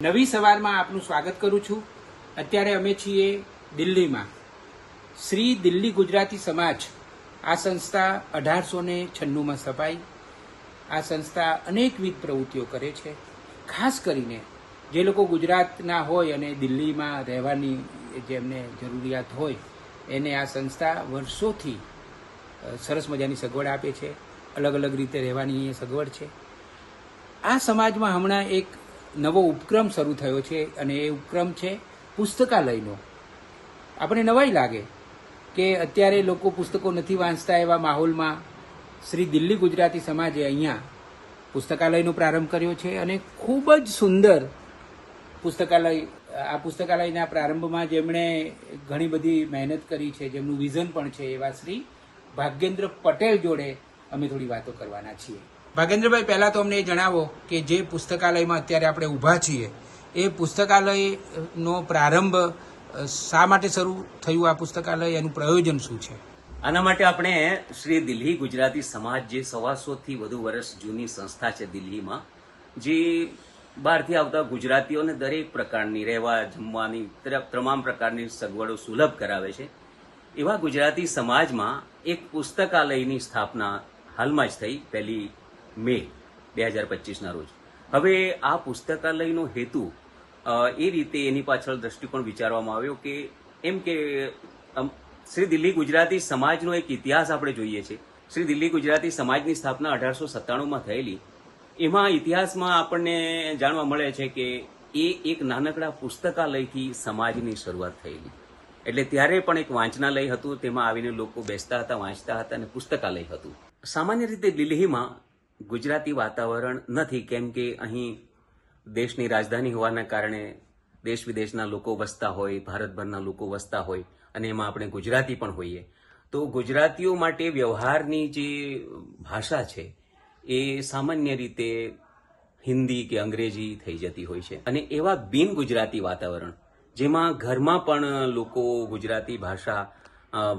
નવી સવારમાં આપનું સ્વાગત કરું છું. અત્યારે અમે છીએ દિલ્હીમાં. શ્રી દિલ્હી ગુજરાતી સમાજ આ સંસ્થા અઢારસો ને છન્નુંમાં સ્થપાઈ. આ સંસ્થા અનેકવિધ પ્રવૃત્તિઓ કરે છે. ખાસ કરીને જે લોકો ગુજરાતના હોય અને દિલ્હીમાં રહેવાની જેમને જરૂરિયાત હોય, એને આ સંસ્થા વર્ષોથી સરસ મજાની સગવડ આપે છે. અલગ અલગ રીતે રહેવાની સગવડ છે. આ સમાજમાં હમણાં એક નવો ઉપક્રમ શરૂ થયો છે અને એ ઉપક્રમ છે પુસ્તકાલયનો. આપણે નવાઈ લાગે કે અત્યારે લોકો પુસ્તકો નથી વાંચતા એવા માહોલમાં શ્રી દિલ્હી ગુજરાતી સમાજે અહીંયા પુસ્તકાલયનો પ્રારંભ કર્યો છે અને ખૂબ જ સુંદર પુસ્તકાલય, આ પુસ્તકાલયના પ્રારંભમાં જેમણે ઘણી બધી મહેનત કરી છે, જેમનું વિઝન પણ છે એવા શ્રી ભાગ્યેન્દ્ર પટેલ જોડે અમે થોડી વાતો કરવાના છીએ. ભાગેન્દ્રભાઈ પહેલા તો અમને એ જણાવો કે જે પુસ્તકાલયમાં અત્યારે આપણે ઊભા છીએ, એ પુસ્તકાલયનો પ્રારંભ શા માટે શરૂ થયું આ પુસ્તકાલય? એનું પ્રયોજન શું છે? આના માટે આપણે શ્રી દિલ્હી ગુજરાતી સમાજ, જે સવાસોથી વધુ વર્ષ જૂની સંસ્થા છે દિલ્હીમાં, જે બહારથી આવતા ગુજરાતીઓને દરેક પ્રકારની રહેવા, જમવાની તમામ પ્રકારની સગવડો સુલભ કરાવે છે. એવા ગુજરાતી સમાજમાં એક પુસ્તકાલયની સ્થાપના હાલમાં જ થઈ. પહેલી મે, બે હજાર પચીસના રોજ. હવે આ પુસ્તકાલયનો હેતુ એ રીતે એની પાછળ દ્રષ્ટિકોણ વિચારવામાં આવ્યો કે એમ કે શ્રી દિલ્હી ગુજરાતી સમાજનો એક ઇતિહાસ આપણે જોઈએ છે. શ્રી દિલ્હી ગુજરાતી સમાજની સ્થાપના અઢારસો સત્તાણુંમાં થયેલી. એમાં ઇતિહાસમાં આપણને જાણવા મળે છે કે એ એક નાનકડા પુસ્તકાલયથી સમાજની શરૂઆત થયેલી. એટલે ત્યારે પણ એક વાંચનાલય હતું, તેમાં આવીને લોકો બેસતા હતા, વાંચતા હતા અને પુસ્તકાલય હતું. સામાન્ય રીતે દિલ્હીમાં ગુજરાતી વાતાવરણ નથી, કેમ કે અહીં દેશની રાજધાની હોવાના કારણે દેશ વિદેશના લોકો વસતા હોય, ભારતભરના લોકો વસતા હોય, અને એમાં આપણે ગુજરાતી પણ હોઈએ. તો ગુજરાતીઓ માટે વ્યવહારની જે ભાષા છે, એ સામાન્ય રીતે હિન્દી કે અંગ્રેજી થઈ જતી હોય છે. અને એવા બિન ગુજરાતી વાતાવરણ, જેમાં ઘરમાં પણ લોકો ગુજરાતી ભાષા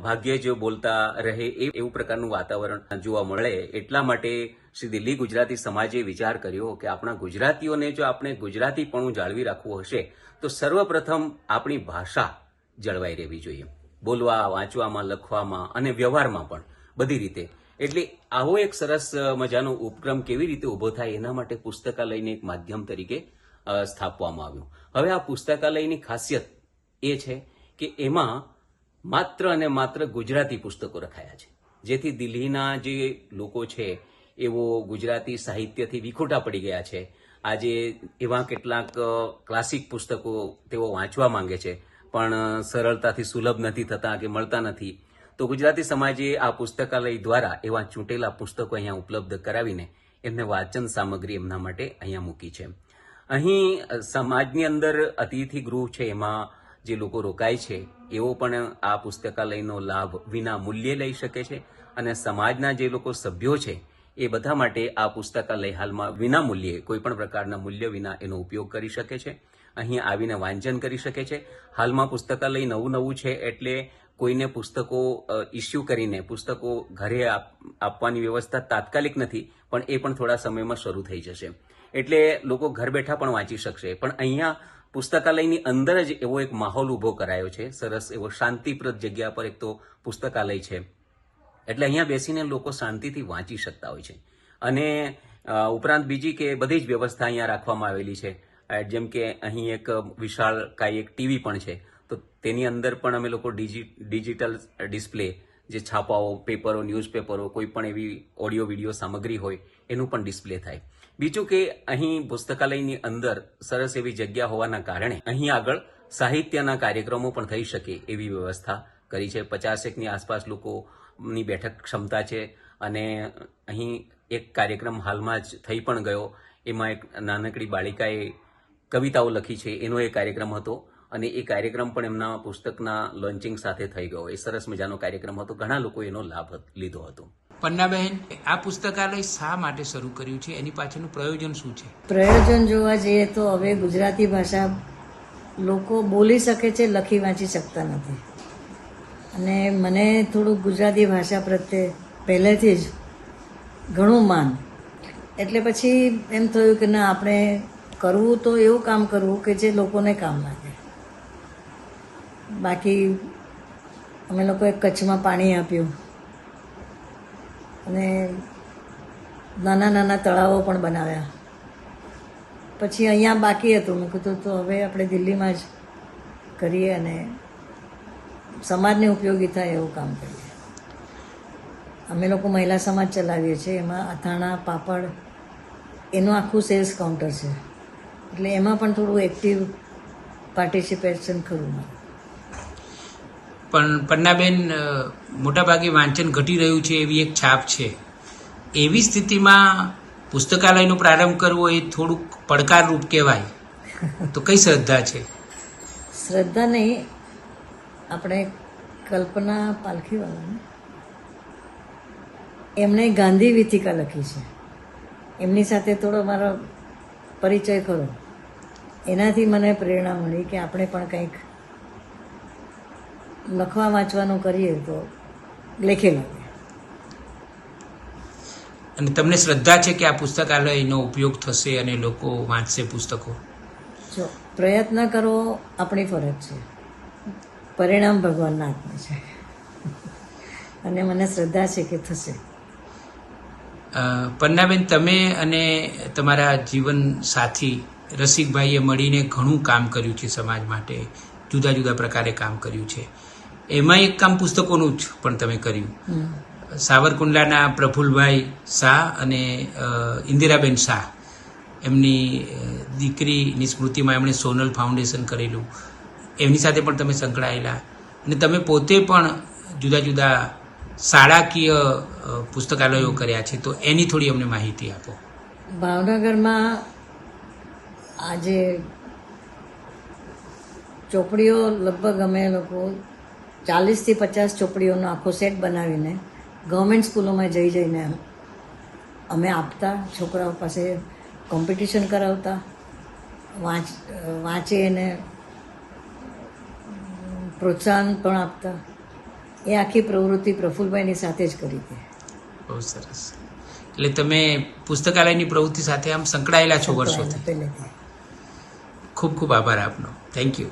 ભાગ્યે જ બોલતા રહે એ- એવું પ્રકારનું વાતાવરણ જોવા મળે. એટલા માટે શ્રી દિલ્હી ગુજરાતી સમાજે વિચાર કર્યો કે આપણા ગુજરાતીઓને જો આપણે ગુજરાતીપણું જાળવી રાખવું હશે, તો સર્વપ્રથમ આપણી ભાષા જળવાઈ રહેવી જોઈએ. બોલવા, વાંચવામાં, લખવામાં અને વ્યવહારમાં પણ બધી રીતે. એટલે આવો એક સરસ મજાનો ઉપક્રમ કેવી રીતે ઊભો થાય એના માટે પુસ્તકાલયને એક માધ્યમ તરીકે સ્થાપવામાં આવ્યું. હવે આ પુસ્તકાલયની ખાસિયત એ છે કે એમાં માત્ર અને માત્ર ગુજરાતી પુસ્તકો રખાયા છે. જેથી દિલ્હીના જે લોકો છે, એવો ગુજરાતી સાહિત્યથી વિખોટા પડી ગયા છે. આજે એવા કેટલાક ક્લાસિક પુસ્તકો તેઓ વાંચવા માંગે છે, પણ સરળતાથી સુલભ નથી થતા કે મળતા નથી. તો ગુજરાતી સમાજે આ પુસ્તકાલય દ્વારા એવા ચૂંટેલા પુસ્તકો અહીંયા ઉપલબ્ધ કરાવીને એમને વાંચન સામગ્રી એમના માટે અહીંયા મૂકી છે. અહીં સમાજની અંદર અતિથિ ગૃહ છે એમાં જે લોકો રોકાય છે, એવો પણ આ પુસ્તકાલયનો લાભ વિના મૂલ્યે લઈ શકે છે અને સમાજના જે લોકો સભ્યો છે, એ બધા માટે આ પુસ્તકાલય હાલમાં વિના મૂલ્યે, કોઈ પણ પ્રકારના મૂલ્ય વિના એનો ઉપયોગ કરી શકે છે. અહીં આવીને વાંચન કરી શકે છે. હાલમાં પુસ્તકાલય નવું નવું છે એટલે કોઈને પુસ્તકો ઇસ્યુ કરીને પુસ્તકો ઘરે આપ- આપવાની વ્યવસ્થા તાત્કાલિક નથી, પણ એ પણ થોડા સમયમાં શરૂ થઈ જશે. એટલે લોકો ઘર બેઠા પણ વાંચી શકશે. પણ અહીંયા પુસ્તકાલયની અંદર જ એવો એક માહોલ ઊભો કરાયો છે. સરસ એવો શાંતિપ્રદ જગ્યા પર એક તો પુસ્તકાલય છે. એટલે અહીંયા બેસીને લોકો શાંતિથી વાંચી શકતા હોય છે. અને ઉપરાંત બીજી કે બધી જ વ્યવસ્થા અહીંયા રાખવામાં આવેલી છે. જેમ કે અહીં એક વિશાળ કાંઈ એક ટીવી પણ છે. તો તેની અંદર પણ અમે લોકો ડિજિ- ડિજિટલ ડિસ્પ્લે જે છાપાઓ, પેપરો, ન્યૂઝપેપરો, કોઈ પણ એવી ઓડિયો, વીડિયો સામગ્રી હોય એનું પણ ડિસ્પ્લે થાય. બીજું કે અહીં પુસ્તકાલયની અંદર સરસ એવી જગ્યા હોવાના કારણે અહીં આગળ સાહિત્યના કાર્યક્રમો પણ થઈ શકે એવી વ્યવસ્થા કરી છે. પચાસેકની આસપાસ લોકોની બેઠક ક્ષમતા છે અને અહીં એક કાર્યક્રમ હાલમાં જ થઈ પણ ગયો. એમાં એક નાનકડી બાળિકાએ કવિતાઓ લખી છે. એનો એ કાર્યક્રમ હતો અને એ કાર્યક્રમ પણ એમના પુસ્તકના લોન્ચિંગ સાથે થઈ ગયો. એ સરસ મજાનો કાર્યક્રમ હતો. ઘણા લોકો એનો લાભ લીધો હતો. પન્નાબહેન, આ પુસ્તકાલય શા માટે શરૂ કર્યું છે? એની પાછળનું પ્રયોજન શું છે? પ્રયોજન જોવા જઈએ તો હવે ગુજરાતી ભાષા લોકો બોલી શકે છે, લખી વાંચી શકતા નથી. અને મને થોડુંક ગુજરાતી ભાષા પ્રત્યે પહેલેથી જ ઘણું માન. એટલે પછી એમ થયું કે ના, આપણે કરવું તો એવું કામ કરવું કે જે લોકોને કામ લાગે. બાકી અમે લોકોએ કચ્છમાં પાણી આપ્યું. અને નાના નાના તળાવો પણ બનાવ્યા. પછી અહીંયા બાકી હતું. મેં કીધું તો હવે આપણે દિલ્હીમાં જ કરીએ અને સમાજને ઉપયોગી થાય એવું કામ કરીએ. અમે લોકો મહિલા સમાજ ચલાવીએ છીએ. એમાં અથાણા, પાપડ, એનું આખું સેલ્સ કાઉન્ટર છે. એટલે એમાં પણ થોડું એક્ટિવ પાર્ટિસિપેશન ખરું મારું. પણ પન્નાબેન મોટાભાગે વાંચન ઘટી રહ્યું છે એવી એક છાપ છે. એવી સ્થિતિમાં પુસ્તકાલયનો પ્રારંભ કરવો એ થોડુંક પડકારરૂપ કહેવાય. તો કઈ શ્રદ્ધા છે? શ્રદ્ધા નહીં. આપણે કલ્પના પાલખીવાળાને એમણે ગાંધી વિથિકા લખી છે. એમની સાથે થોડો મારો પરિચય ખરો. એનાથી મને પ્રેરણા મળી કે આપણે પણ કંઈક લખવા વાંચવાનું કરીએ તો લેખે લાગે. અને તમને શ્રદ્ધા છે કે આ પુસ્તકાલયનો ઉપયોગ થશે અને લોકો વાંચશે પુસ્તકો? જો પ્રયત્ન કરવો આપણી ફરજ છે. પરિણામ ભગવાનના હાથમાં છે. અને મને શ્રદ્ધા છે કે થશે. પન્નાબેન તમે અને તમારા જીવન સાથી રસિકભાઈએ મળીને ઘણું કામ કર્યું છે સમાજ માટે. જુદા જુદા પ્રકારે કામ કર્યું છે. એમાં એક કામ પુસ્તકોનું જ પણ તમે કર્યું. સાવરકુંડલાના પ્રફુલભાઈ શાહ અને ઇન્દિરાબેન શાહ. એમની દીકરીની સ્મૃતિમાં એમણે સોનલ ફાઉન્ડેશન કરેલું. એમની સાથે પણ તમે સંકળાયેલા. અને તમે પોતે પણ જુદા જુદા શાળાકીય પુસ્તકાલયો કર્યા છે. તો એની થોડી અમને માહિતી આપો. ભાવનગરમાં આજે ચોપડીઓ લગભગ અમે લોકો ચાલીસથી પચાસ ચોપડીઓનો આખો સેટ બનાવીને ગવર્મેન્ટ સ્કૂલોમાં જઈ જઈને અમે આપતા છોકરાઓ પાસે કોમ્પિટિશન કરાવતા વાંચ વાંચે એને પ્રોત્સાહન પણ આપતા. એ આખી પ્રવૃત્તિ પ્રફુલભાઈની સાથે જ કરી હતી. બહુ સરસ. એટલે તમે પુસ્તકાલયની પ્રવૃત્તિ સાથે આમ સંકળાયેલા છો વર્ષોથી. પહેલેથી. ખૂબ ખૂબ આભાર આપનો. Thank you.